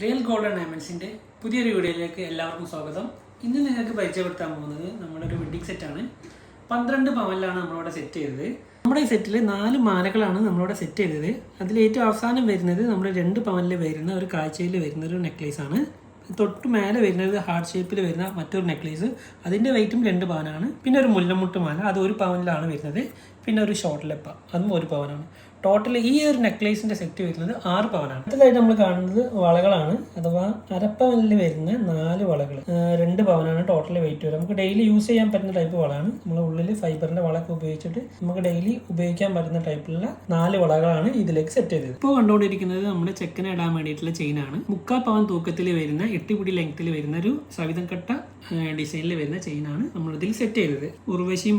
Real golden ഡയമണ്ട്സിന്റെ പുതിയൊരു വീഡിയോയിലേക്ക് എല്ലാവർക്കും സ്വാഗതം. ഇന്ന് നിങ്ങൾക്ക് പരിചയപ്പെടുത്താൻ പോകുന്നത് നമ്മുടെ ഒരു വെഡിങ് സെറ്റാണ് പന്ത്രണ്ട് പവനിലാണ് നമ്മളിവിടെ സെറ്റ് ചെയ്തത്. നമ്മുടെ ഈ സെറ്റിൽ നാല് മാലകളാണ് നമ്മളിവിടെ സെറ്റ് ചെയ്തത്. അതിൽ ഏറ്റവും അവസാനം വരുന്നത് നമ്മൾ രണ്ട് പവനിൽ വരുന്ന ഒരു കാഴ്ചയിൽ വരുന്ന ഒരു നെക്ലേസ് ആണ്. തൊട്ട് മേലെ വരുന്നത് ഹാർട്ട് ഷേപ്പിൽ വരുന്ന മറ്റൊരു നെക്ലേസ് അതിന്റെ വെയിറ്റും രണ്ട് പവനാണ്. പിന്നെ ഒരു മുല്ലമുട്ട് മാല അത് ഒരു പവനിലാണ് വരുന്നത്. പിന്നെ ഒരു ഷോർട്ട് ലെപ്പ അതും ഒരു പവനാണ്. ടോട്ടൽ ഈ ഒരു നെക്ലേസിന്റെ സെറ്റ് വരുന്നത് ആറ് പവനാണ്. അടുത്തതായിട്ട് നമ്മൾ കാണുന്നത് വളകളാണ്. അഥവാ അരപ്പവനിൽ വരുന്ന നാല് വളകൾ രണ്ട് പവനാണ് ടോട്ടൽ വെയിറ്റ് വരുന്നത് നമുക്ക് ഡെയിലി യൂസ് ചെയ്യാൻ പറ്റുന്ന ടൈപ്പ് വളമാണ് നമ്മൾ ഉള്ളിൽ ഫൈബറിന്റെ വളമൊക്കെ ഉപയോഗിച്ചിട്ട് നമുക്ക് ഡെയിലി ഉപയോഗിക്കാൻ പറ്റുന്ന ടൈപ്പിലുള്ള നാല് വളകളാണ് ഇതിലേക്ക് സെറ്റ് ചെയ്തത്. ഇപ്പോൾ കണ്ടുകൊണ്ടിരിക്കുന്നത് നമ്മുടെ ചെക്കനെ ഇടാൻ വേണ്ടിയിട്ടുള്ള ചെയിനാണ് മുക്കാ പവൻ തൂക്കത്തിൽ വരുന്ന എട്ടുപിടി ലെങ്ത്തിൽ വരുന്ന ഒരു സവിധം കട്ട ഡിസൈനിൽ വരുന്ന നമ്മൾ ഇതിൽ സെറ്റ് ചെയ്തത്. ഉർവശി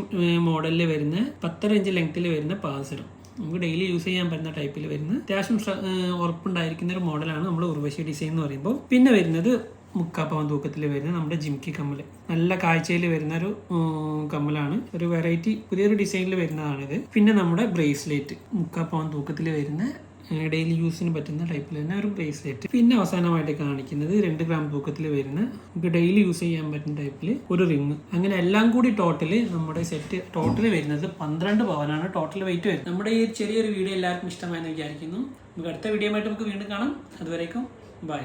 മോഡലിൽ വരുന്ന പത്തര ഇഞ്ച് ലെങ്ത്തിൽ വരുന്ന പാസരം നമുക്ക് ഡെയിലി യൂസ് ചെയ്യാൻ പറ്റുന്ന ടൈപ്പിൽ വരുന്ന അത്യാവശ്യം ഉറപ്പുണ്ടായിരിക്കുന്ന ഒരു മോഡലാണ് നമ്മൾ ഉർവശി ഡിസൈൻ എന്ന് പറയുമ്പോൾ പിന്നെ വരുന്നത് മുക്കാപ്പവൻ തൂക്കത്തിൽ വരുന്ന നമ്മുടെ ജിംകി കമ്മൽ നല്ല കാഴ്ചയിൽ വരുന്ന ഒരു കമ്മലാണ്. ഒരു വെറൈറ്റി പുതിയൊരു ഡിസൈനിൽ വരുന്നതാണിത്. പിന്നെ നമ്മുടെ ബ്രേസ്ലെറ്റ് മുക്കാപ്പവൻ തൂക്കത്തിൽ വരുന്ന ഡെയിലി യൂസിന് പറ്റുന്ന ടൈപ്പിൽ തന്നെ ഒരു ബ്രേസ്ലെറ്റ് പിന്നെ അവസാനമായിട്ട് കാണിക്കുന്നത് രണ്ട് ഗ്രാം തൂക്കത്തിൽ വരുന്ന നമുക്ക് ഡെയിലി യൂസ് ചെയ്യാൻ പറ്റുന്ന ടൈപ്പിൽ ഒരു റിങ് അങ്ങനെ എല്ലാം കൂടി ടോട്ടൽ നമ്മുടെ സെറ്റ് ടോട്ടൽ വരുന്നത് പന്ത്രണ്ട് പവനാണ് ടോട്ടൽ വെയിറ്റ് വരുന്നത്. നമ്മുടെ ഈ ചെറിയൊരു വീഡിയോ എല്ലാവർക്കും ഇഷ്ടമായെന്ന് വിചാരിക്കുന്നു. നമുക്ക് അടുത്ത വീഡിയോ ആയിട്ട് നമുക്ക് വീണ്ടും കാണാം. അതുവരേക്കും ബൈ